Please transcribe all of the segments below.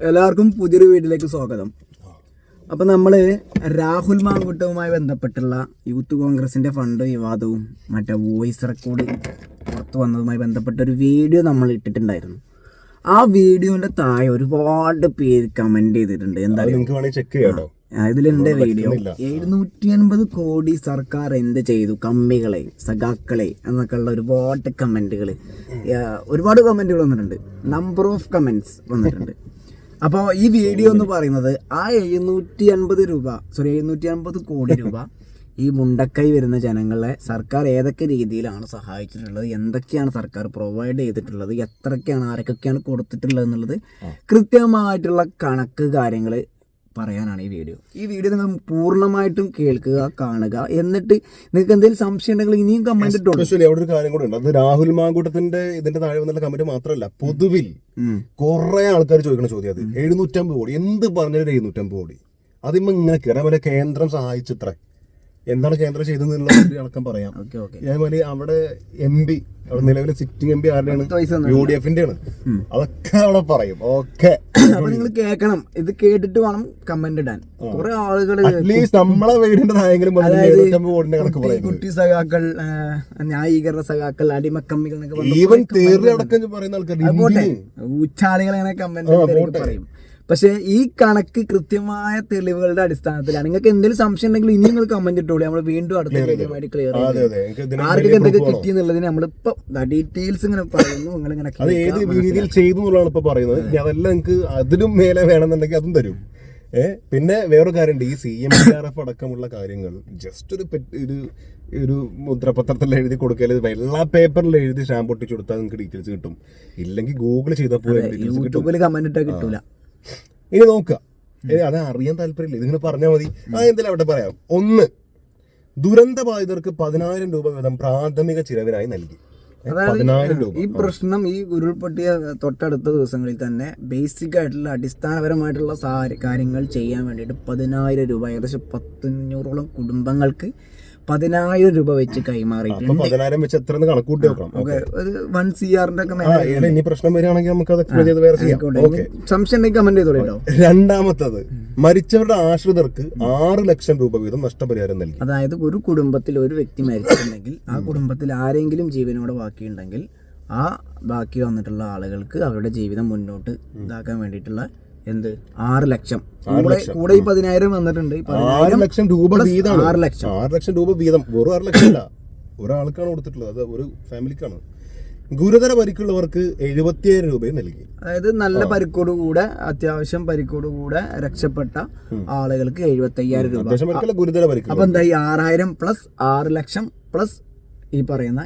എല്ലാവർക്കും പുതിയൊരു വീട്ടിലേക്ക് സ്വാഗതം. അപ്പം നമ്മൾ രാഹുൽ മാങ്കുട്ടവുമായി ബന്ധപ്പെട്ടുള്ള യൂത്ത് കോൺഗ്രസിന്റെ ഫണ്ട് വിവാദവും മറ്റേ വോയിസ് റെക്കോർഡ് പുറത്തു വന്നതുമായി ബന്ധപ്പെട്ട ഒരു വീഡിയോ നമ്മൾ ഇട്ടിട്ടുണ്ടായിരുന്നു. ആ വീഡിയോന്റെ താഴെ ഒരുപാട് പേര് കമന്റ് ചെയ്തിട്ടുണ്ട്. എന്തായാലും ഇതിലുണ്ട് വീഡിയോ. എഴുന്നൂറ്റി അൻപത് കോടി സർക്കാർ എന്ത് ചെയ്തു? കമ്മികളെ സഖാക്കളെ എന്നൊക്കെ ഉള്ള ഒരുപാട് കമന്റുകൾ ഒരുപാട് കമന്റുകൾ വന്നിട്ടുണ്ട്. നമ്പർ ഓഫ് കമന്റ്സ് വന്നിട്ടുണ്ട്. അപ്പോൾ ഈ വീഡിയോ എന്ന് പറയുന്നത് ആ എഴുന്നൂറ്റി അൻപത് രൂപ സോറി എഴുന്നൂറ്റി അൻപത് കോടി രൂപ ഈ മുണ്ടക്കൈ വരുന്ന ജനങ്ങളെ സർക്കാർ ഏതൊക്കെ രീതിയിലാണ് സഹായിച്ചിട്ടുള്ളത് എന്തൊക്കെയാണ് സർക്കാർ പ്രൊവൈഡ് ചെയ്തിട്ടുള്ളത് എത്രയൊക്കെയാണ് ആരൊക്കെയാണ് കൊടുത്തിട്ടുള്ളത് എന്നുള്ളത് കൃത്യമായിട്ടുള്ള കണക്ക് കാര്യങ്ങൾ പറയാനാണ് ഈ വീഡിയോ. ഈ വീഡിയോ നിങ്ങൾ പൂർണമായിട്ടും കേൾക്കുക കാണുക. എന്നിട്ട് നിങ്ങൾക്ക് എന്തെങ്കിലും സംശയം ഉണ്ടെങ്കിൽ ഇനിയും കമന്റ് ഇട്ടുണ്ട് അവിടെ ഒരു കാര്യം കൂടെ ഉണ്ട്. അത് രാഹുൽ മാങ്കൂട്ടത്തിന്റെ ഇതിന്റെ താഴെ വന്നുള്ള കമന്റ് മാത്രമല്ല പൊതുവിൽ കുറെ ആൾക്കാർ ചോദിക്കുന്ന ചോദ്യം അത്. എഴുന്നൂറ്റമ്പത് കോടി. എന്ത് പറഞ്ഞാലും എഴുന്നൂറ്റമ്പത് കോടി. അതിമ്മ ഇങ്ങനെ കയറാൻ വരെ കേന്ദ്രം സഹായിച്ചിത്ര? എന്താണ് കേന്ദ്രം ചെയ്തെന്നുള്ള ഒരു അടക്കം പറയാം. അതേപോലെ അവിടെ എം പി അവിടെ നിലവിലെ സിറ്റിംഗ് എം പി ആരുടെയാണ്? യു ഡി എഫിന്റെ ആണ് അതൊക്കെ അവിടെ പറയും. ഓക്കെ. അപ്പൊ നിങ്ങൾ കേൾക്കണം. ഇത് കേട്ടിട്ട് വേണം കമന്റ് ഇടാൻ. കുറെ ആളുകൾ അറ്റ്ലീസ്റ്റ് നമ്മളെ വീടിന്റെ കുട്ടി സഖാക്കൾ ന്യായീകരണ സഖാക്കൾ അടിമക്കമ്മികൾ എന്നൊക്കെ പറഞ്ഞ് ഈവൻ തേറി അടക്കം പറയുന്ന ആൾക്കാർ അങ്ങനെ കമന്റ് പറയും. പക്ഷെ ഈ കണക്ക് കൃത്യമായ തെളിവുകളുടെ അടിസ്ഥാനത്തിലാണ്. നിങ്ങൾക്ക് എന്തെങ്കിലും സംശയം ഉണ്ടെങ്കിൽ ഇനി നിങ്ങൾ കമന്റ് ഇട്ടോളൂ. നമ്മൾ വീണ്ടും അടുത്ത ക്ലിയർ ആർക്കൊക്കെ എന്തൊക്കെ കിട്ടി എന്നുള്ളതിന് നമ്മളിപ്പോ ഡീറ്റെയിൽസ് ഇങ്ങനെ പറയുന്നു. നിങ്ങൾ ഇങ്ങനെ അത് ഏത് രീതിയിൽ ചെയ്തു എന്നുള്ളതാണ് ഇപ്പൊ പറയുന്നത്. അതെല്ലാം നിങ്ങൾക്ക് അതിലും മേലെ വേണമെന്നുണ്ടെങ്കിൽ അതും തരും. ഏഹ് പിന്നെ വേറൊരു കാര്യമുണ്ട്. ഈ സി എം ആർ എഫ് അടക്കമുള്ള കാര്യങ്ങൾ ജസ്റ്റ് ഒരു ഒരു ഒരു മുദ്രപത്രത്തിൽ എഴുതി കൊടുക്കൽ വെള്ള പേപ്പറിൽ എഴുതി സ്റ്റാമ്പ് ഒട്ടിച്ചു കൊടുത്താൽ നിങ്ങൾക്ക് ഡീറ്റെയിൽസ് കിട്ടും. ഇല്ലെങ്കിൽ ഗൂഗിൾ ചെയ്താൽ യൂട്യൂബിൽ കമന്റ് ഇട്ടാൽ കിട്ടൂല. ഇനി നോക്കുക. അത് അറിയാൻ താല്പര്യമില്ല. ഇതിങ്ങനെ പറഞ്ഞാൽ മതി. ആ എന്തെങ്കിലും അവിടെ പറയാം. ഒന്ന് ദുരന്ത ബാധിതർക്ക് പതിനായിരം രൂപ വീതം പ്രാഥമിക ചിലവിനായി നൽകി. ഈ പ്രശ്നം ഈ ഉരുൾപൊട്ടിയ തൊട്ടടുത്ത ദിവസങ്ങളിൽ തന്നെ ബേസിക് ആയിട്ടുള്ള അടിസ്ഥാനപരമായിട്ടുള്ള കാര്യങ്ങൾ ചെയ്യാൻ വേണ്ടിയിട്ട് പതിനായിരം രൂപ ഏകദേശം പത്തഞ്ഞൂറോളം കുടുംബങ്ങൾക്ക് പതിനായിരം രൂപ വെച്ച് കൈമാറിയിട്ടുണ്ട് പതിനായിരം വെച്ച് എത്ര നോക്കണം ഒക്കെ ഒരു വൺ സി ആറിന്റെ ഒക്കെ ഇനി പ്രശ്നം വരികയാണെങ്കിൽ നമുക്ക് അത് എക്സ്പ്ലെയിൻ ചെയ്ത് വേറെ ചെയ്യാം. സംശയം ഉണ്ടെങ്കിൽ കമന്റ് ചെയ്തോളൂ കേട്ടോ. രണ്ടാമത്തത് മരിച്ചവരുടെ ആശ്രിതർക്ക് ആറ് ലക്ഷം രൂപ വീതം നഷ്ടപരിഹാരം നൽകി. അതായത് ഒരു കുടുംബത്തിൽ ഒരു വ്യക്തി മരിച്ചിട്ടുണ്ടെങ്കിൽ ആ കുടുംബത്തിൽ ആരെങ്കിലും ജീവനോടെ ബാക്കിയുണ്ടെങ്കിൽ ആ ബാക്കി വന്നിട്ടുള്ള ആളുകൾക്ക് അവരുടെ ജീവിതം മുന്നോട്ട് ഇതാക്കാൻ വേണ്ടിയിട്ടുള്ള എന്ത്? ആറ് ലക്ഷം. കൂടെ കൂടെ ഈ പതിനായിരം വന്നിട്ടുണ്ട്. ആറ് ലക്ഷം രൂപ വീതം ആറ് ലക്ഷം. ആറ് ലക്ഷം രൂപ വീതം. വെറും ആറ് ലക്ഷം അല്ല. ഒരാൾക്കാണ് കൊടുത്തിട്ടുള്ളത്. അത് ഒരു ഫാമിലിക്കാണ്. ഗുരുതര പരിക്കുള്ളവർക്ക് എഴുപത്തിയേഴ് രൂപയും നൽകി. അതായത് നല്ല പരിക്കോട് കൂടെ അത്യാവശ്യം പരിക്കോട് കൂടെ രക്ഷപ്പെട്ട ആളുകൾക്ക് എഴുപത്തി അയ്യായിരം രൂപ. ഗുരുതര പരിക്കുള്ള അപ്പൊ എന്തായി ആറായിരം പ്ലസ് ആറ് ലക്ഷം പ്ലസ് ഈ പറയുന്ന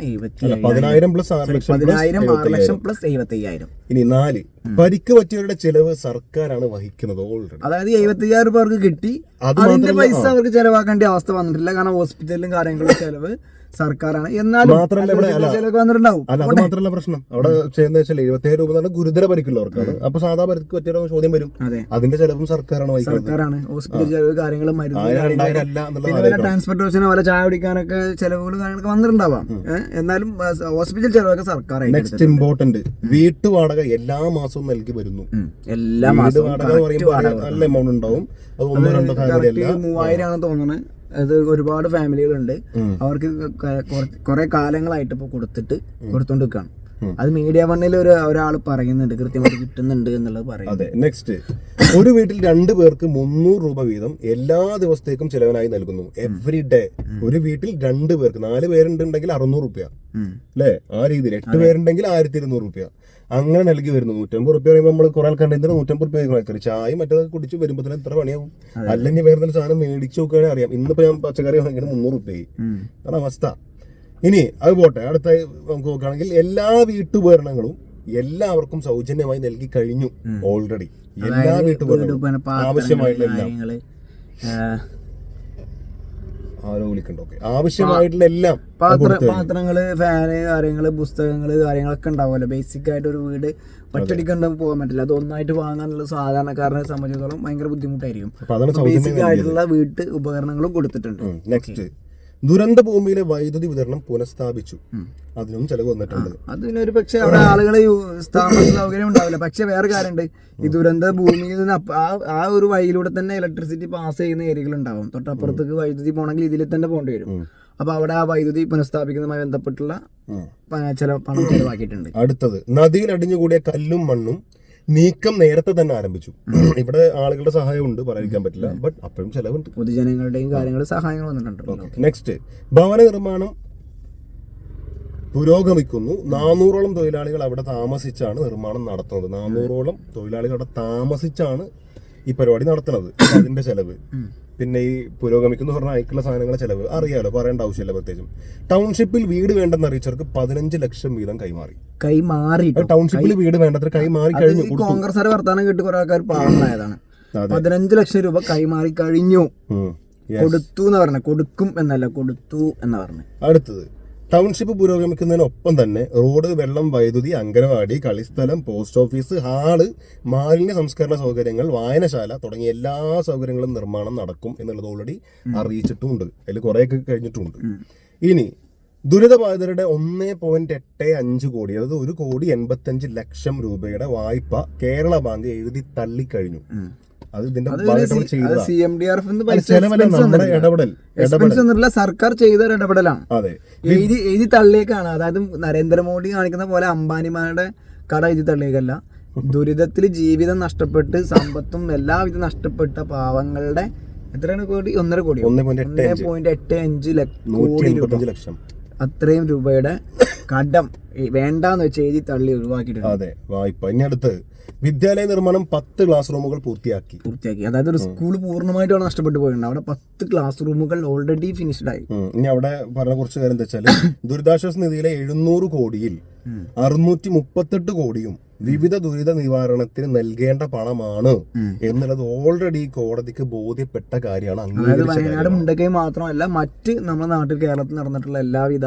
പതിനായിരം പ്ലസ് ലക്ഷം plus പതിനായിരം ആറ് എഴുപത്തി ലക്ഷം പ്ലസ് എഴുപത്തി അയ്യായിരം ഇനി നാല് പരിക്ക് പറ്റിയവരുടെ ചെലവ് സർക്കാരാണ് വഹിക്കുന്നത് ഓൾറെഡി അതായത് എഴുപത്തി അയ്യായിരം പേർക്ക് കിട്ടി. അത് അതിന്റെ പൈസ അവർക്ക് ചെലവാക്കേണ്ട അവസ്ഥ വന്നിട്ടില്ല. കാരണം ഹോസ്പിറ്റലിലും കാര്യങ്ങളും ചെലവ് സർക്കാരാണ്. എന്നാലും അല്ല. ചിലവൊക്കെ വന്നിട്ടുണ്ടാവും. അല്ല അത് മാത്രമല്ല പ്രശ്നം. അവിടെ ചെയ്യുന്ന വെച്ചാൽ എഴുപത്തേഴ് രൂപ എന്ന് ഗുരുതര പരിക്കുള്ളവർക്കാണ് അപ്പൊ സാധാ പരിക്ക് പറ്റിയ ചോദ്യം വരും. അതെ. അതിന്റെ ചെലവും സർക്കാരാണ് സർക്കാരാണ്. ഹോസ്പിറ്റൽ ചെലവ് കാര്യങ്ങൾ മരുന്ന് ട്രാൻസ്പോർട്ടേഷൻ പോലെ ചായ കുടിക്കാനൊക്കെ ചെലവുകൾ കാര്യങ്ങളൊക്കെ വന്നിട്ടുണ്ടാവാം. എന്നാലും ഹോസ്പിറ്റൽ ചെലവൊക്കെ സർക്കാർ നെക്സ്റ്റ് ഇമ്പോർട്ടന്റ് വീട്ടുവാടക എല്ലാ മാസവും നൽകി വരുന്നു. എല്ലാ മാസവും നല്ല എമൗണ്ട് ഉണ്ടാവും. അത് ഒന്നോ രണ്ടോ മൂവായിരം ആണെന്ന് തോന്നുന്നത് അത് ഒരുപാട് ഫാമിലികളുണ്ട്. അവർക്ക് കുറെ കാലങ്ങളായിട്ട് ഇപ്പൊ കൊടുത്തിട്ട് കൊടുത്തോണ്ട് നിൽക്കുകയാണ് അത് മീഡിയ വണ്ണിൽ ഒരു ഒരാൾ പറയുന്നുണ്ട് കൃത്യമായിട്ട് കിട്ടുന്നുണ്ട് എന്നുള്ളത് പറയുന്നത് അതെ നെക്സ്റ്റ് ഒരു വീട്ടിൽ രണ്ട് പേർക്ക് മുന്നൂറ് രൂപ വീതം എല്ലാ ദിവസത്തേക്കും ചിലവനായി നൽകുന്നു. എവറി ഡേ ഒരു വീട്ടിൽ രണ്ട് പേർക്ക് നാല് പേരുണ്ടെങ്കിൽ അറുന്നൂറ് റുപ്യ. അല്ലേ? ആ രീതിയിൽ. എട്ട് പേരുണ്ടെങ്കിൽ ആയിരത്തി ഇരുന്നൂറ് റുപ്യ അങ്ങനെ നൽകി വരുന്നു. നൂറ്റമ്പത് റുപ്യ പറയുമ്പോൾ നമ്മൾ കുറെ ആൾക്കാരുടെ ഇതിന് നൂറ്റമ്പത് റുപ്യ ആൾക്കാർ ചായ മറ്റൊക്കെ കുടിച്ച് വരുമ്പോൾ തന്നെ എത്ര പണിയാവും? അല്ലെങ്കിൽ വേറെ തന്നെ സാധനം മേടിച്ചു നോക്കുകയാണെങ്കിൽ അറിയാം. ഇന്നിപ്പോ ഞാൻ പച്ചക്കറി വാങ്ങിക്കുന്നത് മുന്നൂറ് റുപ്യ. അതാണ് അവസ്ഥ. ഇനി അത് പോട്ടെ അടുത്ത നമുക്ക് നോക്കുകയാണെങ്കിൽ എല്ലാ വീട്ടുപകരണങ്ങളും എല്ലാവർക്കും സൗജന്യമായി നൽകി കഴിഞ്ഞു ഓൾറെഡി എല്ലാ വീട്ടുപകരണങ്ങളും ആവശ്യമായിട്ടുള്ള എല്ലാം. കാര്യങ്ങൾ ആരോ വിളിക്കണ്ട ഓക്കെ. ആവശ്യമായിട്ടുള്ള എല്ലാം പാത്ര പാത്രങ്ങൾ ഫാന് കാര്യങ്ങൾ പുസ്തകങ്ങൾ കാര്യങ്ങളൊക്കെ ഉണ്ടാവുമല്ലോ. ബേസിക് ആയിട്ട് ഒരു വീട് ഒറ്റടിക്കണ്ട പോകാൻ പറ്റില്ല. അത് ഒന്നായിട്ട് വാങ്ങാനുള്ള സാധാരണക്കാരനെ സംബന്ധിച്ചിടത്തോളം ഭയങ്കര ബുദ്ധിമുട്ടായിരിക്കും. ബേസിക് ആയിട്ടുള്ള വീട്ട് ഉപകരണങ്ങളും കൊടുത്തിട്ടുണ്ട്. നെക്സ്റ്റ് ദുരന്ത ഭൂമിയിലെ വൈദ്യുതി വിതരണം പുനഃസ്ഥാപിച്ചു. അതിനും ചെലവ് വന്നിട്ടുണ്ട്. അതിനൊരു പക്ഷേ അവിടെ ആളുകളെ സ്ഥാപന സൗകര്യം ഉണ്ടാവില്ല. പക്ഷെ വേറെ കാര്യമുണ്ട്. ഈ ദുരന്ത ഭൂമിയിൽ നിന്ന് ആ ആ ഒരു വഴിയിലൂടെ തന്നെ ഇലക്ട്രിസിറ്റി പാസ് ചെയ്യുന്ന ഏരിയകൾ ഉണ്ടാവും. തൊട്ടപ്പുറത്തേക്ക് വൈദ്യുതി പോകണമെങ്കിൽ ഇതിൽ തന്നെ പോകേണ്ടി വരും. അപ്പൊ അവിടെ ആ വൈദ്യുതി പുനഃസ്ഥാപിക്കുന്നതുമായി ബന്ധപ്പെട്ടുള്ള ചില പണം ചെലവാക്കിയിട്ടുണ്ട്. അടുത്തത് നദിയിൽ അടിഞ്ഞുകൂടിയ കല്ലും മണ്ണും നീക്കം നേരത്തെ തന്നെ ആരംഭിച്ചു. ഇവിടെ ആളുകളുടെ സഹായം ഉണ്ട് പറയാതിരിക്കാൻ പറ്റില്ല. ബട്ട് അപ്പോഴും ചെലവുണ്ട് പൊതുജനങ്ങളുടെയും കാര്യങ്ങൾ സഹായങ്ങൾ വന്നിട്ടുണ്ട് നെക്സ്റ്റ് ഭവന നിർമ്മാണം പുരോഗമിക്കുന്നു. നാനൂറോളം തൊഴിലാളികൾ അവിടെ താമസിച്ചാണ് നിർമ്മാണം നടത്തുന്നത്. നാനൂറോളം തൊഴിലാളികൾ അവിടെ താമസിച്ചാണ് ഈ പരിപാടി നടത്തുന്നത്. അതിന്റെ ചെലവ്. പിന്നെ ഈ പുരോഗമിക്കുന്ന പറഞ്ഞാൽ അയക്കുള്ള സാധനങ്ങളെ ചിലവ് അറിയാലോ പറയേണ്ട ആവശ്യമില്ല പ്രത്യേകിച്ചും. ടൗൺഷിപ്പിൽ വീട് വേണ്ടെന്ന് അറിയിച്ചവർക്ക് പതിനഞ്ച് ലക്ഷം വീതം കൈമാറി. കൈമാറി ടൗൺഷിപ്പിൽ വീട് വേണ്ടത്ര കൈമാറി കഴിഞ്ഞു കോൺഗ്രസ് വർത്താനം കേട്ട് കുറെ ആൾക്കാർ പാടുന്നതാണ്. പതിനഞ്ച് ലക്ഷം രൂപ കൈമാറി കഴിഞ്ഞു. കൊടുത്തു എന്ന് പറഞ്ഞ. കൊടുക്കും എന്നല്ല കൊടുത്തു എന്ന് പറഞ്ഞു. അടുത്തത്. ടൗൺഷിപ്പ് പുരോഗമിക്കുന്നതിനൊപ്പം തന്നെ റോഡ് വെള്ളം വൈദ്യുതി അംഗനവാടി കളിസ്ഥലം പോസ്റ്റ് ഓഫീസ് ഹാൾ മാലിന്യ സംസ്കരണ സൗകര്യങ്ങൾ വായനശാല തുടങ്ങിയ എല്ലാ സൗകര്യങ്ങളും നിർമ്മാണം നടക്കും എന്നുള്ളത് ഓൾറെഡി അറിയിച്ചിട്ടുമുണ്ട് അതിൽ കുറേയൊക്കെ കഴിഞ്ഞിട്ടുണ്ട്. ഇനി ദുരിതബാധിതരുടെ ഒന്നേ പോയിന്റ് എട്ട് അഞ്ച് കോടി അതായത് ഒരു കോടി എൺപത്തഞ്ച് ലക്ഷം രൂപയുടെ വായ്പ കേരള ബാങ്ക് എഴുതി തള്ളിക്കഴിഞ്ഞു. അത് ഇതിന്റെ C M D R F ഇടപെടൽ സർക്കാർ ചെയ്ത ഒരു ഇടപെടലാണ്. എഴുതി എഴുതി തള്ളിയേക്കാണ്. അതായത് നരേന്ദ്രമോദി കാണിക്കുന്ന പോലെ അംബാനിമാരുടെ കട എഴുതി തള്ളിയേക്കല്ല. ദുരിതത്തിൽ ജീവിതം നഷ്ടപ്പെട്ട് സമ്പത്തും എല്ലാവിധം നഷ്ടപ്പെട്ട പാവങ്ങളുടെ എത്രയാണ് കോടി? ഒന്നര കോടി. ഒന്നേ പോയിന്റ് എട്ട് അഞ്ച്. കോടി ലക്ഷം. അത്രയും രൂപയുടെ കടം വേണ്ടാന്ന് വെച്ച് എഴുതി തള്ളി ഒഴിവാക്കിയിട്ടുണ്ട്. അതെ വായ്പ. ഇനി അടുത്ത് വിദ്യാലയ നിർമ്മാണം പത്ത് ക്ലാസ് റൂമുകൾ പൂർത്തിയാക്കി. പൂർത്തിയാക്കി. അതായത് ഒരു സ്കൂൾ പൂർണമായിട്ടാണ് നഷ്ടപ്പെട്ടു പോയിട്ടുണ്ട്. അവിടെ പത്ത് ക്ലാസ് റൂമുകൾ ഓൾറെഡി ഫിനിഷ്ഡ് ആയി. ഇനി അവിടെ പറഞ്ഞ കുറച്ച് കാര്യം എന്താ വെച്ചാൽ ദുരിതാശ്വാസ നിധിയിലെ എഴുന്നൂറ് കോടിയിൽ അറുന്നൂറ്റി മുപ്പത്തെട്ട് കോടിയും വിവിധ ദുരിത നിവാരണത്തിന് നൽകേണ്ട പണമാണ്. എന്നുള്ളത് ഓൾറെഡി കോടതിക്ക് ബോധ്യപ്പെട്ട കാര്യമാണ് വയനാട് മുണ്ടക്കൈ മാത്രമല്ല മറ്റ് നമ്മുടെ നാട്ടിൽ കേരളത്തിൽ നടന്നിട്ടുള്ള എല്ലാവിധ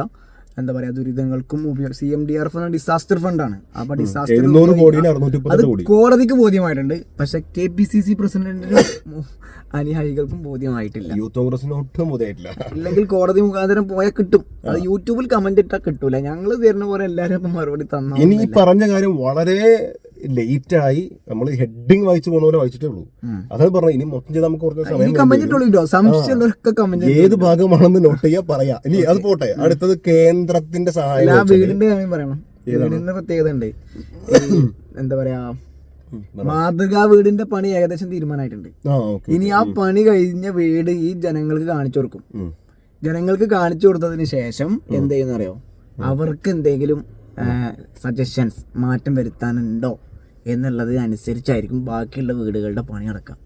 എന്താ പറയാ ദുരിതങ്ങൾക്കും ഉപയോഗ C M D R F disaster ഫണ്ടാണ് അപ്പൊ ഡിസാസ്റ്റർ അത് കോടി. കോടതിക്ക് ബോധ്യമായിട്ടുണ്ട്. പക്ഷെ കെ പി സി സി പ്രസിഡന്റിന് അനുയായികൾക്കും ബോധ്യമായിട്ടില്ല. യൂത്ത് കോൺഗ്രസിന് ഒട്ടും ബോധ്യമായിട്ടില്ല. ഇല്ലെങ്കിൽ കോടതി മുഖാന്തരം പോയാൽ കിട്ടും. അത് യൂട്യൂബിൽ കമന്റ് ഇട്ടാൽ കിട്ടൂല. ഞങ്ങൾ തരുന്ന പോലെ എല്ലാവരും മറുപടി തന്നു ഇനി ഈ പറഞ്ഞ കാര്യം വളരെ ലേറ്റ് ആയി നമ്മൾ ഹെഡിങ് വായിച്ചു പോകുന്ന പോലെ വായിച്ചിട്ടേ ഉള്ളൂ. അതാണ് പറഞ്ഞത്. ഇനി മൊത്തം ചെയ്ത് നമുക്ക് കുറച്ച് സമയം ഏത് ഭാഗമാണെന്ന് നോട്ട് ചെയ്യാ പറയാ. ഇനി അത് പോട്ടെ. അടുത്തത് കേന്ദ്രത്തിന്റെ സഹായം. വീടിന്റെ കാര്യം പറയണം. വീടിന്റെ പ്രത്യേകത ഉണ്ട്. എന്താ പറയാ മാതൃകാ വീടിന്റെ പണി ഏകദേശം തീരുമാനമായിട്ടുണ്ട്. ഇനി ആ പണി കഴിഞ്ഞ വീട് ഈ ജനങ്ങൾക്ക് കാണിച്ചു കൊടുക്കും. ജനങ്ങൾക്ക് കാണിച്ചു കൊടുത്തതിന് ശേഷം എന്ത് ചെയ്യുന്ന അറിയോ അവർക്ക് എന്തെങ്കിലും സജഷൻസ് മാറ്റം വരുത്താനുണ്ടോ? എന്നുള്ളത് അനുസരിച്ചായിരിക്കും ബാക്കിയുള്ള വീടുകളുടെ പണി നടക്കുക.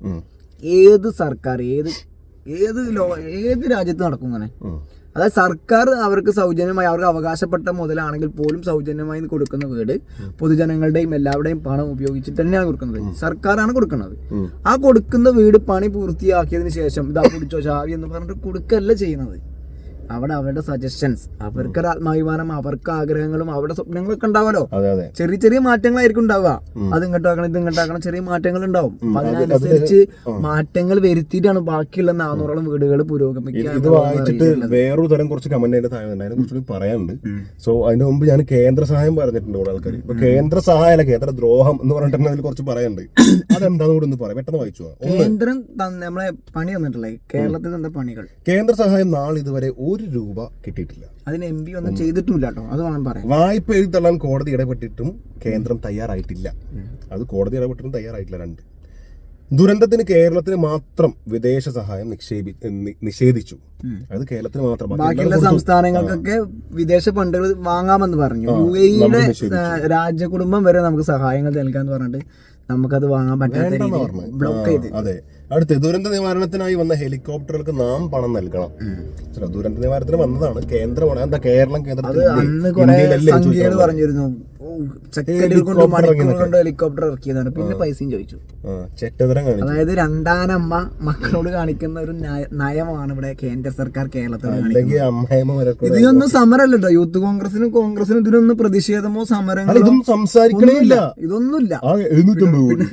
ഏത് സർക്കാർ ഏത് ഏത് ലോ ഏത് രാജ്യത്ത് നടക്കും അങ്ങനെ അതായത് സർക്കാർ അവർക്ക് സൗജന്യമായി അവർക്ക് അവകാശപ്പെട്ട മുതലാണെങ്കിൽ പോലും സൗജന്യമായി കൊടുക്കുന്ന വീട് പൊതുജനങ്ങളുടെയും എല്ലാവരുടെയും പണം ഉപയോഗിച്ചിട്ട് തന്നെയാണ് കൊടുക്കുന്നത്. സർക്കാരാണ് കൊടുക്കുന്നത്. ആ കൊടുക്കുന്ന വീട് പണി പൂർത്തിയാക്കിയതിന് ശേഷം ഇതാ പിടിച്ചോ ചാവി എന്ന് പറഞ്ഞിട്ട് കൊടുക്കല്ല ചെയ്യുന്നത്. അവിടെ അവരുടെ സജഷൻസ് അവർക്ക് ഒരു ആത്മാഭിമാനം അവർക്ക് ആഗ്രഹങ്ങളും അവരുടെ സ്വപ്നങ്ങളൊക്കെ ഉണ്ടാവുമല്ലോ. ചെറിയ ചെറിയ മാറ്റങ്ങളായിരിക്കും ഉണ്ടാവുക. അത് ഇങ്ങോട്ടാക്കണം ഇത് ഇങ്ങോട്ടാക്കണം ചെറിയ മാറ്റങ്ങൾ ഉണ്ടാവും അപ്പൊ അതിനനുസരിച്ച് മാറ്റങ്ങൾ വരുത്തിയിട്ടാണ് ബാക്കിയുള്ള നാനൂറോളം വീടുകൾ പുരോഗമിക്കുക ഇത് വായിച്ചിട്ട് വേറൊരു തരം കുറച്ച് കമന്റ് അതിന്റെ താഴെ അതിനെ കുറിച്ച് പറയാനുണ്ട്. സോ അതിന് മുമ്പ് ഞാൻ കേന്ദ്ര സഹായം പറഞ്ഞിട്ടുണ്ട് കുറെ ആൾക്കാർ ഇപ്പൊ കേന്ദ്ര സഹായമല്ല കേന്ദ്ര ദ്രോഹം എന്ന് പറഞ്ഞിട്ടുണ്ടെങ്കിൽ അതിൽ കുറച്ച് പറയാനുണ്ട്. അതെന്താന്ന് കൂടി ഒന്ന് പറയാം. പെട്ടെന്ന് വായിച്ചു കേന്ദ്രം നമ്മളെ പണി തന്നിട്ടുള്ളത് കേരളത്തിൽ തന്ന പണികൾ. കേന്ദ്ര സഹായം നാളെ ഇതുവരെ ഒരു രൂപ കിട്ടിയിട്ടില്ല. അതിന് എം പി ഒന്നും ചെയ്തിട്ടില്ല കേട്ടോ. അത് വേണം പറയാം വായ്പ എഴുതി തള്ളാൻ കോടതി ഇടപെട്ടിട്ടും കേന്ദ്രം തയ്യാറായിട്ടില്ല. അത് കോടതി ഇടപെട്ടിട്ടും തയ്യാറായിട്ടില്ല രണ്ട്. ദുരന്തത്തിന് കേരളത്തിന് മാത്രം വിദേശ സഹായം നിക്ഷേപി നിഷേധിച്ചു. അത് കേരളത്തിന് മാത്രം ബാക്കി ബാക്കിയുള്ള സംസ്ഥാനങ്ങൾക്കൊക്കെ വിദേശ ഫണ്ടുകൾ വാങ്ങാമെന്ന് പറഞ്ഞു. യു എയുടെ രാജ്യകുടുംബം വരെ നമുക്ക് സഹായങ്ങൾ നൽകാന്ന് പറഞ്ഞിട്ട് നമുക്കത് വാങ്ങാൻ പറ്റാത്ത രീതിയിൽ ബ്ലോക്ക് ചെയ്ത്. അതെ. അടുത്ത് ദുരന്ത നിവാരണത്തിനായി വന്ന ഹെലികോപ്റ്ററുകൾക്ക് നാം പണം നൽകണം. ദുരന്ത നിവാരണത്തിന് വന്നതാണ്. കേന്ദ്രമാണ് എന്താ കേരളം കേന്ദ്രത്തിൽ? പറഞ്ഞിരുന്നു. ഓ, കൊണ്ട് ഹെലികോപ്റ്റർ ഇറക്കിയതാണ്. പിന്നെ പൈസയും ചോദിച്ചു. അതായത് രണ്ടാനമ്മ മക്കളോട് കാണിക്കുന്ന ഒരു നയ- നയമാണ് ഇവിടെ കേന്ദ്ര സർക്കാർ കേരളത്തിൽ ഇതിനൊന്നും സമരമല്ല കേട്ടോ. യൂത്ത് കോൺഗ്രസിനും കോൺഗ്രസിനും ഇതിനൊന്നും പ്രതിഷേധമോ സമരങ്ങളോ ഇതൊന്നും സംസാരിക്കണേ ഇല്ല. ഇതൊന്നുമില്ല.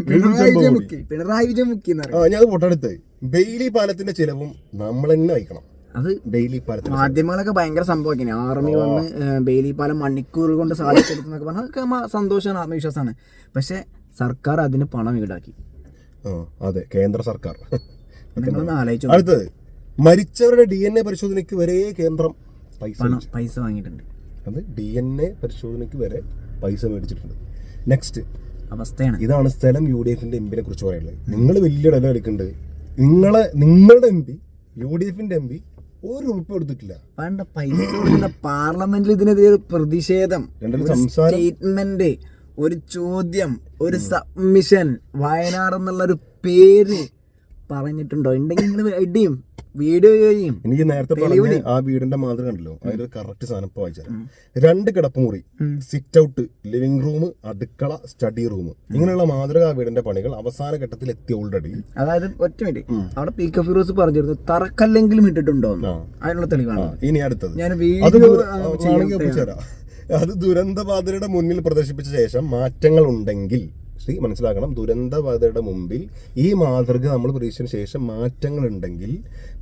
പിണറായി വിജയൻ മുക്കി പിണറായി വിജയൻ മുക്കി എന്ന് ആ ഞാൻ പൊട്ടടുത്ത്. ബെയിലി പാലത്തിന്റെ ചിലവും നമ്മൾ തന്നെ വഹിക്കണം അത് ഡെയിലി പാലം മാധ്യമങ്ങളൊക്കെ ഭയങ്കര സംഭവം ആർമി വന്ന് ബെയിലി പാലം മണിക്കൂർ കൊണ്ട് സാധിച്ചെടുക്കുന്നൊക്കെ പറഞ്ഞാൽ അതൊക്കെ സന്തോഷമാണ് ആത്മവിശ്വാസമാണ്. പക്ഷെ സർക്കാർ അതിന് പണം ഈടാക്കി. ആ അതെ. കേന്ദ്ര സർക്കാർ. നിങ്ങളൊന്ന് ആലോചിച്ചു അടുത്തത്. മരിച്ചവരുടെ ഡി എൻ എ പരിശോധനയ്ക്ക് വരെ കേന്ദ്രം പൈസ പണം പൈസ വാങ്ങിയിട്ടുണ്ട്. അത് ഡി എൻ എ പരിശോധനയ്ക്ക് വരെ പൈസ മേടിച്ചിട്ടുണ്ട്. നെക്സ്റ്റ് അവസ്ഥയാണ്. ഇതാണ് സ്ഥലം യു ഡി എഫിന്റെ എംപിനെ കുറിച്ച് പറയുന്നത് നിങ്ങൾ വലിയ ഇടല എടുക്കേണ്ടത് നിങ്ങളെ നിങ്ങളുടെ എം പി യു ഡി എഫിന്റെ എം പി ഒരു ഉറപ്പ് എടുത്തിട്ടില്ല പണ്ട് പൈസ പാർലമെന്റിൽ ഇതിനെതിരെ ഒരു പ്രതിഷേധം സ്റ്റേറ്റ്മെന്റ് ഒരു ചോദ്യം ഒരു സബ്മിഷൻ വയനാട് എന്നുള്ള ഒരു പേര് പറഞ്ഞിട്ടുണ്ടോ? ഉണ്ടെങ്കിൽ നിങ്ങൾ ഇടിയും വീഡിയോ ചെയ്യും എനിക്ക് നേരത്തെ പറഞ്ഞ ആ വീടിന്റെ മാതൃക ഉണ്ടല്ലോ. അതിന്റെ കറക്റ്റ് സാധനം ഇപ്പൊ വായിച്ചാൽ രണ്ട് കിടപ്പുമുറി സിറ്റ് ഔട്ട് ലിവിംഗ് റൂം അടുക്കള സ്റ്റഡി റൂം ഇങ്ങനെയുള്ള മാതൃക ആ വീടിന്റെ പണികൾ അവസാന ഘട്ടത്തിൽ എത്തി ഓൾറെഡി അതായത് ഒറ്റ മിനിറ്റ് അവിടെ പി കെ ഫിറോസ് പറഞ്ഞിരുന്നു തറക്കല്ലെങ്കിലും ഇട്ടിട്ടുണ്ടോ. അതിനുള്ള തെളിവാണ്. ഇനി അടുത്തത്. ഞാൻ അത് വീഡിയോ അത് ദുരന്തബാധിതരുടെ മുന്നിൽ പ്രദർശിപ്പിച്ച ശേഷം മാറ്റങ്ങൾ ഉണ്ടെങ്കിൽ ശ്രീ മനസ്സിലാക്കണം. ദുരന്തബാധയുടെ മുമ്പിൽ ഈ മാതൃക നമ്മൾ പ്രതീക്ഷിച്ചതിന് ശേഷം മാറ്റങ്ങൾ ഉണ്ടെങ്കിൽ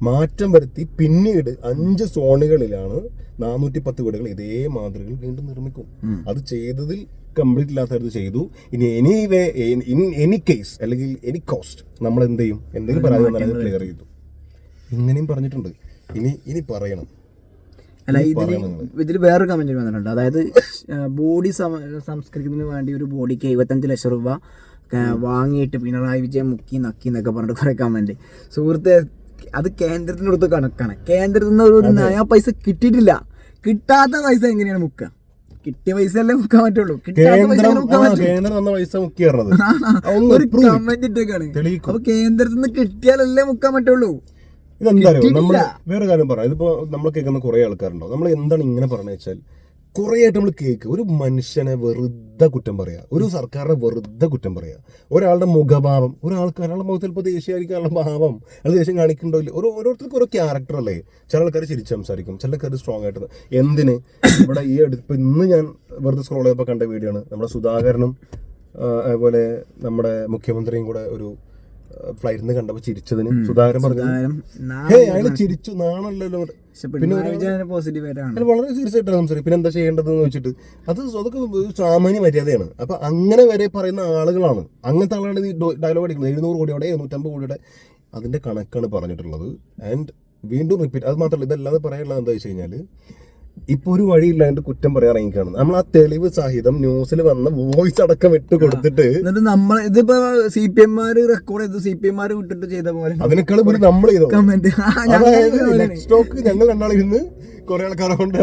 മാറ്റം വരുത്തി പിന്നീട് അഞ്ച് സോണുകളിലാണ് നാനൂറ്റി പത്ത് വീടുകൾ ഇതേ മാതൃകകൾ വീണ്ടും നിർമ്മിക്കും. അത് ചെയ്തതിൽ കംപ്ലീറ്റ് ഇല്ലാത്തത് ചെയ്തു. ഇനി anyway in any case അല്ലെങ്കിൽ എനി കോസ്റ്റ് നമ്മൾ എന്ത് ചെയ്യും? എന്തെങ്കിലും പരാതി ക്ലിയർ ചെയ്തു. ഇങ്ങനെയും പറഞ്ഞിട്ടുണ്ട്. ഇനി ഇനി പറയണം. അല്ല ഇതിൽ ഇതിൽ വേറൊരു കമന്റ് വന്നിട്ടുണ്ട്. അതായത് ബോഡി സംസ്കരിക്കുന്നതിന് വേണ്ടി ഒരു ബോഡിക്ക് എഴുപത്തഞ്ച് ലക്ഷം രൂപ വാങ്ങിയിട്ട് പിണറായി വിജയൻ മുക്കി നക്കി എന്നൊക്കെ പറഞ്ഞിട്ട് കുറെ കമന്റ് സുഹൃത്തെ അത് കേന്ദ്രത്തിനടുത്ത് കണക്കാണ്. കേന്ദ്രത്തിൽ നിന്ന് ഒരു നയ പൈസ കിട്ടിയിട്ടില്ല. കിട്ടാത്ത പൈസ എങ്ങനെയാണ് മുക്കുക? കിട്ടിയ പൈസ അല്ലേ മുക്കാൻ പറ്റുള്ളൂ ഒരു കമന്റ് ഇട്ടേക്കാണ്. തെളിയിക്കും. അപ്പൊ കേന്ദ്രത്തിൽ നിന്ന് കിട്ടിയാലല്ലേ മുക്കാൻ പറ്റുള്ളൂ. ഇതെന്താ നമ്മൾ വേറെ കാര്യം പറയാം ഇതിപ്പോ നമ്മൾ കേൾക്കുന്ന കുറെ ആൾക്കാരുണ്ടാവും നമ്മൾ എന്താണ് ഇങ്ങനെ പറഞ്ഞു വെച്ചാൽ കുറെ ആയിട്ട് നമ്മൾ കേൾക്കുക ഒരു മനുഷ്യനെ വെറുതെ കുറ്റം പറയാ. ഒരു സർക്കാരിനെ വെറുതെ കുറ്റം പറയാ. ഒരാളുടെ മുഖഭാവം ഒരാൾക്ക് ഒരാളുടെ മുഖത്തിൽ ഇപ്പോൾ ദേഷ്യമായിരിക്കും അയാളുടെ ഭാവം അത് ദേഷ്യം കാണിക്കണ്ടോ ഇല്ല? ഓരോ ഓരോരുത്തർക്കും ഓരോ ക്യാരക്ടർ അല്ലേ? ചില ആൾക്കാർ ചിരിച്ച് സംസാരിക്കും. ചില ആൾക്കാർ സ്ട്രോങ് ആയിട്ട് എന്തിന്? ഇവിടെ ഈ അടുത്ത് ഇപ്പൊ ഇന്ന് ഞാൻ വെറുതെ സ്ക്രോൾ ചെയ്തപ്പോൾ കണ്ട വീഡിയോ ആണ്. നമ്മുടെ സുധാകരനും അതുപോലെ നമ്മുടെ മുഖ്യമന്ത്രിയും കൂടെ ഒരു ഫ്ലൈറ്റിൽ നിന്ന് കണ്ടപ്പോൾ ചിരിച്ചതിന് സുധാകരൻ പറഞ്ഞു സുധാകരൻ ഹേ അയാൾ ചിരിച്ചു നാണല്ലോ പിന്നെ വളരെ സീരിയസ് ആയിട്ടാണ് സംസാരിക്കും പിന്നെ എന്താ ചെയ്യേണ്ടതെന്ന് വെച്ചിട്ട് അത് അതൊക്കെ സാമാന്യ മര്യാദയാണ്. അപ്പൊ അങ്ങനെ വരെ പറയുന്ന ആളുകളാണ്. അങ്ങനത്തെ ആളുകളാണ് ഈ ഡയലോഗ് അടിക്കുന്നത്. എഴുന്നൂറ് കോടിയോടെ എഴുന്നൂറ്റമ്പത് കോടിയുടെ അതിന്റെ കണക്കാണ് പറഞ്ഞിട്ടുള്ളത്. ആൻഡ് വീണ്ടും റിപ്പീറ്റ് അത് മാത്രമല്ല ഇതല്ലാതെ പറയാനുള്ളത് എന്താ വെച്ച് കഴിഞ്ഞാൽ ഇപ്പൊ ഒരു വഴിയില്ല എന്റെ കുറ്റം പറയാൻ ഇറങ്ങിക്കാണ്. നമ്മൾ ആ തെളിവ് സഹിതം ന്യൂസിൽ വന്ന വോയിസ് അടക്കം ഇട്ട് കൊടുത്തിട്ട് എന്നിട്ട് നമ്മൾ ഇതിപ്പോ സി പി എംമാര് റെക്കോർഡ് ചെയ്ത് സി പി എംമാര് വിട്ടിട്ട് ചെയ്ത പോലെ. അതിനേക്കാളും ഒരു നമ്മൾ ചെയ്തോ? കമന്റ് അതായത് സ്റ്റോക്ക് ഞങ്ങൾ രണ്ടാളിരുന്ന് കുറെ ആൾക്കാരെ കൊണ്ട്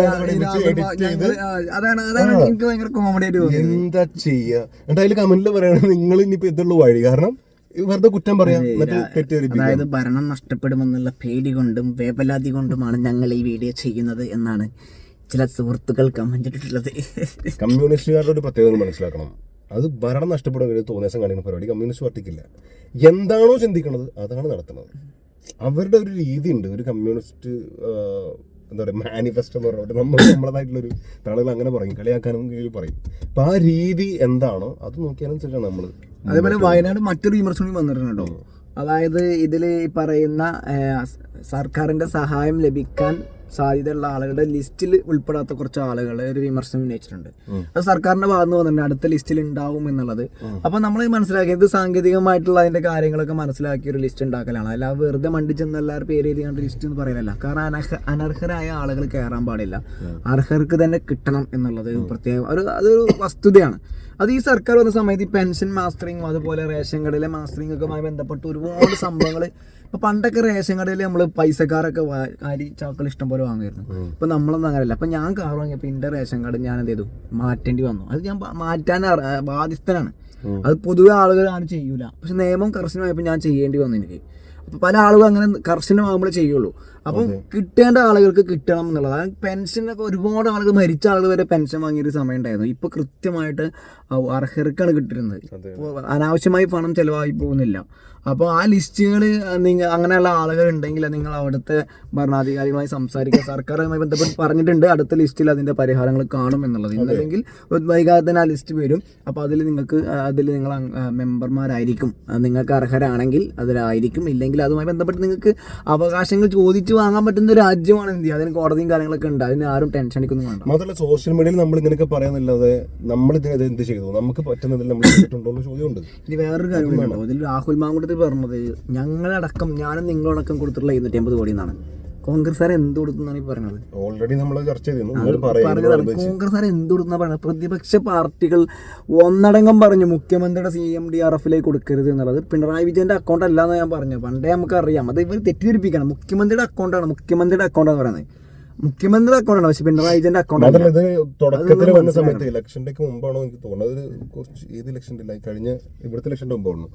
അതാണ് അതാണ് എനിക്ക് ഭയങ്കര കോമഡി ആയിട്ട് എന്താ ചെയ്യാ? എന്നിട്ട് അതിൽ കമന്റിൽ പറയണത് നിങ്ങൾ ഇനിയിപ്പോ ഇതുള്ള വഴി കാരണം വെറുതെ കുറ്റം പറയാം. അതായത് ഭരണം നഷ്ടപ്പെടുമെന്നുള്ള പേടി കൊണ്ടും വേവലാതി കൊണ്ടുമാണ് ഞങ്ങൾ ഈ വീഡിയോ ചെയ്യുന്നത് എന്നാണ് ചില സുഹൃത്തുക്കൾ കമന്റ് ഇട്ടിട്ടുള്ളത്. കമ്മ്യൂണിസ്റ്റുകാരുടെ ഒരു പ്രത്യേകത മനസ്സിലാക്കണം. അത് ഭരണം നഷ്ടപ്പെടുന്ന തോന്നിയാസം കാണിക്കുന്ന പരിപാടി കമ്മ്യൂണിസ്റ്റ് പാർട്ടിക്കില്ല. എന്താണോ ചിന്തിക്കുന്നത് അതാണ് നടത്തുന്നത്. അവരുടെ ഒരു രീതി ഉണ്ട് ഒരു കമ്മ്യൂണിസ്റ്റ് എന്താ പറയുക മാനിഫെസ്റ്റോ എന്ന് പറഞ്ഞിട്ട് നമ്മൾ നമ്മളതായിട്ടുള്ളൊരു താളുകൾ അങ്ങനെ പറയും. കളിയാക്കാനും കീഴിൽ പറയും. അപ്പം ആ രീതി എന്താണോ അത് നോക്കിയാലും നമ്മൾ അതേപോലെ വയനാട് മറ്റൊരു വിമർശനം വന്നിട്ടുണ്ടോ അതായത് ഇതിൽ പറയുന്ന സർക്കാരിന്റെ സർക്കാരിന്റെ സഹായം ലഭിക്കാൻ സാധ്യതയുള്ള ആളുകളുടെ ലിസ്റ്റിൽ ഉൾപ്പെടാത്ത കുറച്ച് ആളുകൾ ഒരു വിമർശനം ഉന്നയിച്ചിട്ടുണ്ട്. അത് സർക്കാരിന്റെ ഭാഗത്ത് വന്നിട്ടുണ്ട്. അടുത്ത ലിസ്റ്റിൽ ഉണ്ടാവും എന്നുള്ളത്. അപ്പൊ നമ്മൾ മനസ്സിലാക്കിയത് സാങ്കേതികമായിട്ടുള്ള അതിന്റെ കാര്യങ്ങളൊക്കെ മനസ്സിലാക്കി ഒരു ലിസ്റ്റ് ഉണ്ടാക്കലാണ്. അല്ല വെറുതെ മണ്ടി ചെന്ന് എല്ലാവരും പേര് എഴുതിയാണ്ട് ലിസ്റ്റ് എന്ന് പറയലല്ല. കാരണം അനർഹ അനർഹരായ ആളുകൾ കയറാൻ പാടില്ല. അർഹർക്ക് തന്നെ കിട്ടണം എന്നുള്ളത് ഒരു പ്രത്യേക ഒരു അതൊരു വസ്തുതയാണ്. അത് ഈ സർക്കാർ വന്ന സമയത്ത് ഈ പെൻഷൻ മാസ്റ്ററിങ്ങും അതുപോലെ റേഷൻ കടയിലെ മാസ്റ്ററിംഗ് ഒക്കെ ബന്ധപ്പെട്ട് ഒരുപാട് സംഭവങ്ങൾ ഇപ്പൊ പണ്ടൊക്കെ റേഷൻ കടയിൽ നമ്മൾ പൈസക്കാരൊക്കെ അരി ചാക്കൾ ഇഷ്ടം പോലെ വാങ്ങുമായിരുന്നു ഇപ്പൊ നമ്മളൊന്നും അങ്ങനെയല്ല അപ്പൊ ഞാൻ കാർ വാങ്ങിയപ്പോ എന്റെ റേഷൻ കാർഡ് ഞാൻ എന്ത് ചെയ്തു? മാറ്റേണ്ടി വന്നു. അത് ഞാൻ മാറ്റാൻ ബാധ്യസ്ഥനാണ്. അത് പൊതുവെ ആളുകൾ ആരും ചെയ്യൂല. പക്ഷെ നിയമം കർശനമായപ്പോൾ ഞാൻ ചെയ്യേണ്ടി വന്നു എനിക്ക്. അപ്പൊ പല ആളുകളും അങ്ങനെ കർശനമാകുമ്പോഴേ ചെയ്യുള്ളൂ. അപ്പം കിട്ടേണ്ട ആളുകൾക്ക് കിട്ടണം എന്നുള്ളത്. അതായത് പെൻഷനൊക്കെ ഒരുപാട് ആളുകൾ മരിച്ച ആളുകൾ വരെ പെൻഷൻ വാങ്ങിയൊരു സമയം ഉണ്ടായിരുന്നു. ഇപ്പൊ കൃത്യമായിട്ട് അർഹർക്കാണ് കിട്ടിയിരുന്നത് അനാവശ്യമായി പണം ചെലവായി പോകുന്നില്ല. അപ്പോൾ ആ ലിസ്റ്റുകൾ നിങ്ങൾ അങ്ങനെയുള്ള ആളുകൾ ഉണ്ടെങ്കിൽ നിങ്ങൾ അവിടുത്തെ ഭരണാധികാരികളുമായി സംസാരിക്കുക. സർക്കാരുമായി ബന്ധപ്പെട്ട് പറഞ്ഞിട്ടുണ്ട് അടുത്ത ലിസ്റ്റിൽ അതിന്റെ പരിഹാരങ്ങൾ കാണും എന്നുള്ളത്. ഇന്നല്ലെങ്കിൽ വൈകാതെ തന്നെ ആ ലിസ്റ്റ് വരും. അപ്പോൾ അതിൽ നിങ്ങൾക്ക് അതിൽ നിങ്ങൾ മെമ്പർമാരായിരിക്കും. നിങ്ങൾക്ക് അർഹരാണെങ്കിൽ അതിലായിരിക്കും. ഇല്ലെങ്കിൽ അതുമായി ബന്ധപ്പെട്ട് നിങ്ങൾക്ക് അവകാശങ്ങൾ ചോദിച്ചു വാങ്ങാൻ പറ്റുന്ന ഒരു രാജ്യമാണ് ഇന്ത്യ. അതിന് കോടതിയും കാര്യങ്ങളൊക്കെ ഉണ്ട്. അതിന് ആരും ടെൻഷൻ അടിക്കുന്നു വേണ്ട. മാത്രമല്ല സോഷ്യൽ മീഡിയയിൽ നമ്മൾ ഇങ്ങനെയൊക്കെ പറയുന്നില്ലാതെ നമ്മൾ ഇതിനെ എന്ത് ചെയ്തു? നമുക്ക് പറ്റുന്നതിൽ നമ്മൾ ചെയ്തിട്ടുണ്ടോ എന്ന് ചോദ്യമുണ്ട്. ഇനി വേറൊരു കാര്യം ഇതിൽ രാഹുൽ മാങ്കുടത്തിൽ പറഞ്ഞത് ഞങ്ങളടക്കം ഞാനും നിങ്ങളടക്കം കൊടുത്തിട്ടുള്ള ഇരുന്നൂറ്റി അമ്പത് കോടി എന്നാണ്. കോൺഗ്രസ് സാർ എന്ത് കൊടുക്കുന്നാണ് ഈ പറയുന്നത് ഓൾറെഡി നമ്മൾ ചർച്ച ചെയ്തു. കോൺഗ്രസ് സാർ എന്ത് കൊടുക്കുന്ന പറയുന്നത് പ്രതിപക്ഷ പാർട്ടികൾ ഒന്നടങ്കം പറഞ്ഞു മുഖ്യമന്ത്രിയുടെ സി എം ഡി ആർ എഫിലേക്ക് കൊടുക്കരുത് എന്നുള്ളത്. പിണറായി വിജയന്റെ അക്കൗണ്ട് അല്ലാന്ന് ഞാൻ പറഞ്ഞു പണ്ടേ നമുക്ക് അറിയാം അത് ഇവർ തെറ്റിദ്ധരിപ്പിക്കണം. മുഖ്യമന്ത്രിയുടെ അക്കൗണ്ടാണ് മുഖ്യമന്ത്രിയുടെ അക്കൗണ്ടാണ് പറയുന്നത്. മുഖ്യമന്ത്രിയുടെ അക്കൗണ്ടാണ് പക്ഷെ പിണറായി വിജയന്റെ അക്കൗണ്ട് മാത്രമല്ല ഇത് തുടക്കത്തിൽ വന്ന സമയത്ത് ഇലക്ഷന്റെ മുമ്പാണോ എനിക്ക് തോന്നുന്നത്. ഒരു കുറച്ച് ഏത് ഇലക്ഷന്റെ ഇല്ല കഴിഞ്ഞ ഇവിടുത്തെ ഇലക്ഷന്റെ മുമ്പാണോ.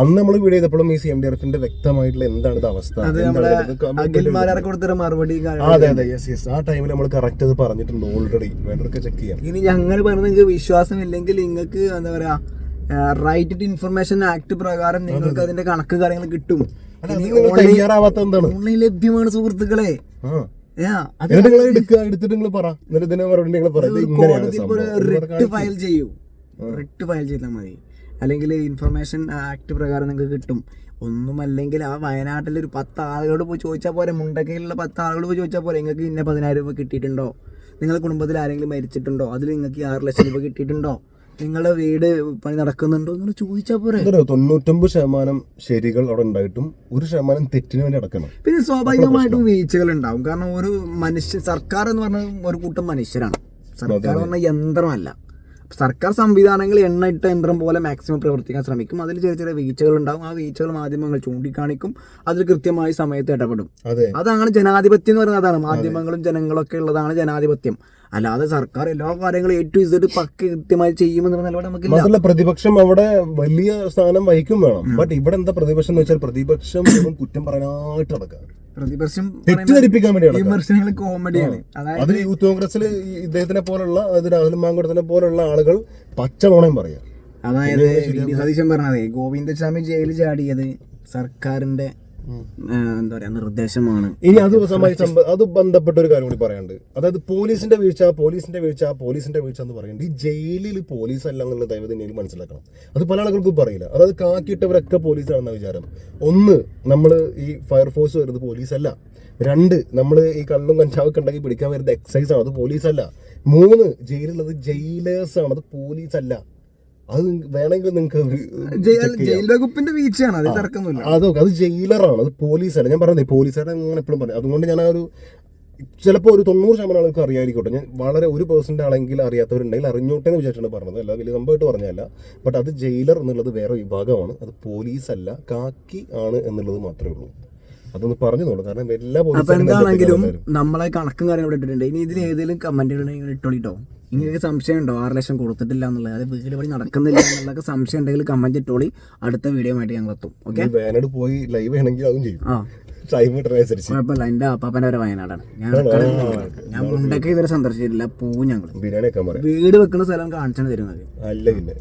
അന്ന് നമ്മൾ വീഡിയോ ചെയ്തപ്പോഴും ഈ സി എം ഡി എഫിന്റെ വ്യക്തമായിട്ടുള്ള എന്താണ് ഇത് അവസ്ഥ? അത് എന്താണ് നമ്മുടെ ഇത് കൊടുത്തൊരു മറുപടി ആ, അതെ അതെ യെസ് യെസ് ആ ടൈമിൽ നമ്മൾ കറക്റ്റ് അത് പറഞ്ഞിട്ടുണ്ട് ഓൾറെഡി വേണ്ടവർക്ക് ചെക്ക് ചെയ്യാം. ഇനി ഞങ്ങൾ പറഞ്ഞെങ്കിൽ നിങ്ങൾക്ക് വിശ്വാസമില്ലെങ്കിൽ നിങ്ങൾക്ക് എന്താ പറയാ റൈറ്റ് ടു ഇൻഫർമേഷൻ ആക്ട് പ്രകാരം നിങ്ങൾക്ക് അതിന്റെ കണക്ക് കാര്യങ്ങൾ കിട്ടും. അല്ല അത് നിങ്ങൾ തയ്യാറാവാത്ത എന്താണ്? ഓൺലൈൻ ലഭ്യമാണ് സുഹൃത്തുക്കളെ. ആ. എന്നിട്ട് നിങ്ങൾ എടുക്കുക എടുത്തിട്ട് നിങ്ങൾ പറ. എന്നിട്ട് ഇതിനെ മറുപടി നിങ്ങൾ പറ. ഇത് ഇങ്ങനെയാണ് കോടതിയിൽ സംഭവം. റിട്ട് ഫയൽ ചെയ്യൂ. റിട്ട് ഫയൽ ചെയ്താൽ മതി. അല്ലെങ്കിൽ ഇൻഫർമേഷൻ ആക്ട് പ്രകാരം നിങ്ങൾക്ക് കിട്ടും. ഒന്നുമല്ലെങ്കിൽ ആ വയനാട്ടിൽ ഒരു പത്ത് ആളുകളോട് പോയി ചോദിച്ചാൽ പോരെ. മുണ്ടക്കയിലുള്ള പത്ത് ആളുകളോട് പോയി ചോദിച്ചാൽ പോരെ. നിങ്ങൾക്ക് ഇന്ന പതിനായിരം രൂപ കിട്ടിയിട്ടുണ്ടോ? നിങ്ങളുടെ കുടുംബത്തിൽ ആരെങ്കിലും മരിച്ചിട്ടുണ്ടോ? അതിൽ നിങ്ങൾക്ക് ആറ് ലക്ഷം രൂപ കിട്ടിയിട്ടുണ്ടോ? നിങ്ങളുടെ വീട് പണി നടക്കുന്നുണ്ടോ എന്ന് ചോദിച്ചാൽ പോരെ. എന്തറിയോ തൊണ്ണൂറ്റൊമ്പത് ശതമാനം ശരികൾ അവിടെ ഉണ്ടായിട്ടും ഒരു ശതമാനം തെറ്റിന് വേണ്ടി നടക്കണം. പിന്നെ സ്വാഭാവികമായിട്ടും വീഴ്ചകൾ ഉണ്ടാവും കാരണം ഒരു മനുഷ്യ സർക്കാർ എന്ന് പറഞ്ഞ ഒരു കൂട്ടം മനുഷ്യരാണ്. സർക്കാർ എന്ന് പറഞ്ഞ യന്ത്രമല്ല. സർക്കാർ സംവിധാനങ്ങൾ എണ്ണയിട്ട യന്ത്രം പോലെ മാക്സിമം പ്രവർത്തിക്കാൻ ശ്രമിക്കും. അതിൽ ചെറിയ ചെറിയ വീഴ്ചകൾ ഉണ്ടാവും ആ വീഴ്ചകൾ മാധ്യമങ്ങൾ ചൂണ്ടിക്കാണിക്കും. അതിൽ കൃത്യമായി സമയത്ത് ഇടപെടും. അതെ. അതാണ് ജനാധിപത്യം എന്ന് പറയുന്നത്. അതാണ് മാധ്യമങ്ങളും ജനങ്ങളും ഒക്കെ ഉള്ളതാണ് ജനാധിപത്യം. അല്ലാതെ സർക്കാർ എല്ലാ കാര്യങ്ങളും എ ടു ഇസഡ് പക്ക കൃത്യമായി ചെയ്യുമെന്നുള്ള പറഞ്ഞാൽ നമുക്കില്ല. പ്രതിപക്ഷം അവിടെ വലിയ സ്ഥാനം വഹിക്കും വേണം. ബട്ട് ഇവിടെ എന്താ പ്രതിപക്ഷം എന്ന് വെച്ചാൽ പ്രതിപക്ഷം കുറ്റം പറയാനായിട്ട് നടക്കുക പ്രതിപക്ഷം തെറ്റിദ്ധരിപ്പിക്കാൻ വേണ്ടി വിമർശനങ്ങൾ കോമഡിയാണ്. അത് യൂത്ത് കോൺഗ്രസിൽ ഇദ്ദേഹത്തിനെ പോലുള്ള രാഹുൽ മാങ്കുടത്തിനെ പോലുള്ള ആളുകൾ പച്ചമോണം പറയാം. അതായത് സതീശൻ പറഞ്ഞത് ഗോവിന്ദസ്വാമി ജയിലിൽ ചാടിയത് സർക്കാരിന്റെ എന്താ പറയാ നിർദ്ദേശമാണ്. ഇനി അത് അത് ബന്ധപ്പെട്ട ഒരു കാര്യം കൂടി പറയാനുണ്ട്. അതായത് പോലീസിന്റെ വീഴ്ച പോലീസിന്റെ വീഴ്ച പോലീസിന്റെ വീഴ്ച എന്ന് പറയുന്നത് ഈ ജയിലിൽ പോലീസ് അല്ല എന്നുള്ള ദൈവത്തിനെയും മനസ്സിലാക്കണം. അത് പല ആളുകൾക്കും പറയില്ല. അതായത് കാക്കിയിട്ടവരൊക്കെ പോലീസാണെന്ന വിചാരം. ഒന്ന് നമ്മൾ ഈ ഫയർഫോഴ്സ് വരുന്നത് പോലീസല്ല. രണ്ട് നമ്മൾ ഈ കള്ളും കഞ്ചാവൊക്കെ ഉണ്ടെങ്കിൽ പിടിക്കാൻ വരുന്നത് എക്സൈസ് ആണ് അത് പോലീസല്ല. മൂന്ന് ജയിലുള്ളത് ജയിലേഴ്സ് ആണ് അത് പോലീസല്ല. അത് വേണമെങ്കിൽ നിങ്ങൾക്ക് ജയിൽ വകുപ്പിന്റെ വീഴ്ചയാണ് അത് തർക്കമൊന്നുമില്ല. അതൊക്കെ അത് ജയിലറാണ് അത് പോലീസല്ല ഞാൻ പറഞ്ഞത് പോലീസുകാരെ അങ്ങനെ എപ്പോഴും പറഞ്ഞു അതുകൊണ്ട് ഞാൻ ആ ഒരു ചിലപ്പോൾ ഒരു തൊണ്ണൂറ് ശതമാനം ആൾക്ക് അറിയായിരിക്കട്ടെ. ഞാൻ വളരെ ഒരു പേഴ്സന്റ് ആണെങ്കിൽ അറിയാത്തവരുണ്ടെങ്കിൽ അറിഞ്ഞോട്ടെ എന്ന് വിചാരിച്ചാണ് പറഞ്ഞത്. അല്ല വലിയ സംഭവമായിട്ട് പറഞ്ഞല്ല ബട്ട് അത് ജയിലർ എന്നുള്ളത് വേറെ വിഭാഗമാണ്. അത് പോലീസല്ല കാക്കി ആണ് എന്നുള്ളത് മാത്രമേ ഉള്ളൂ. അതൊന്ന് പറഞ്ഞു കാരണം എല്ലാ അപ്പൊ എന്താണെങ്കിലും നമ്മളെ കണക്കും കാര്യം ഇവിടെ ഇട്ടിട്ടുണ്ട്. ഇനി ഇതിൽ ഏതെങ്കിലും കമന്റുകൾ ഇട്ടോളിട്ടോ. ഇങ്ങനെ സംശയം ഉണ്ടോ? ആറ് ലക്ഷം കൊടുത്തിട്ടില്ല എന്നുള്ളത്. അത് വീട് പണി നടക്കുന്നില്ല എന്നുള്ളതൊക്കെ സംശയം ഉണ്ടെങ്കിൽ കമന്റ് ഇട്ടോളി. അടുത്ത വീഡിയോ ആയിട്ട് ഞങ്ങൾ എത്തും. ഓക്കെ ഈ വേനട് പോയി ലൈവ് ആണെങ്കിൽ അതും ചെയ്യും. ആ. കുഴപ്പമില്ല. എന്റെ അപ്പാപ്പന്റെ വരെ വയനാടാണ്. ഞാൻ ഞാൻ മുണ്ടൊക്കെ ഇവരെ സന്ദർശിച്ചിട്ടില്ല. പോവും ഞങ്ങൾ വീട് വെക്കുന്ന സ്ഥലം കാണിച്ചാണ് തരുന്നത്. അല്ല പിന്നെ.